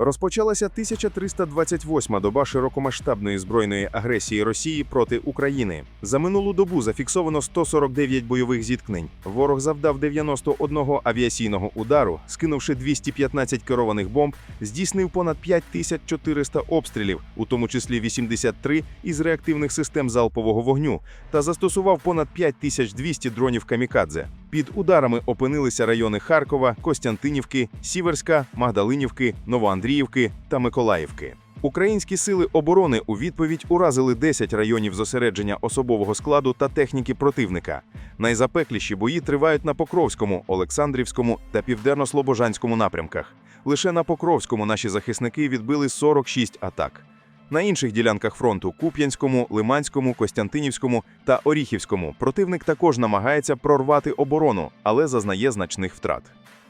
Розпочалася 1328-ма доба широкомасштабної збройної агресії Росії проти України. За минулу добу зафіксовано 149 бойових зіткнень. Ворог завдав 91 авіаційного удару, скинувши 215 керованих бомб, здійснив понад 5400 обстрілів, у тому числі 83 із реактивних систем залпового вогню, та застосував понад 5200 дронів камікадзе. Під ударами опинилися райони Харкова, Костянтинівки, Сіверська, Магдалинівки, Новоандріївки та Миколаївки. Українські сили оборони у відповідь уразили 10 районів зосередження особового складу та техніки противника. Найзапекліші бої тривають на Покровському, Олександрівському та Південно-Слобожанському напрямках. Лише на Покровському наші захисники відбили 46 атак. На інших ділянках фронту Куп'янському, Лиманському, Костянтинівському та Оріхівському противник також намагається прорвати оборону, але зазнає значних втрат.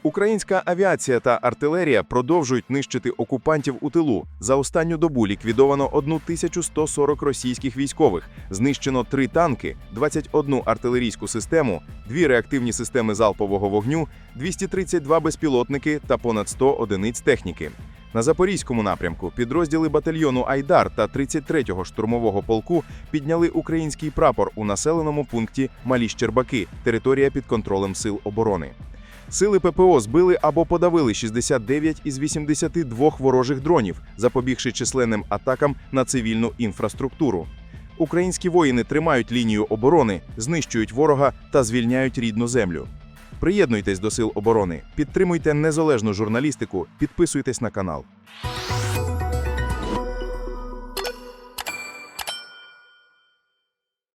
Українська авіація та артилерія продовжують нищити окупантів у тилу. За останню добу ліквідовано 1140 російських військових, знищено 3 танки, 21 артилерійську систему, 2 реактивні системи залпового вогню, 232 безпілотники та понад 100 одиниць техніки. На запорізькому напрямку підрозділи батальйону Айдар та 33-го штурмового полку підняли український прапор у населеному пункті Малі Щербаки, територія під контролем сил оборони. Сили ППО збили або подавили 69 із 82 ворожих дронів, запобігши численним атакам на цивільну інфраструктуру. Українські воїни тримають лінію оборони, знищують ворога та звільняють рідну землю. Приєднуйтесь до сил оборони, підтримуйте незалежну журналістику, підписуйтесь на канал.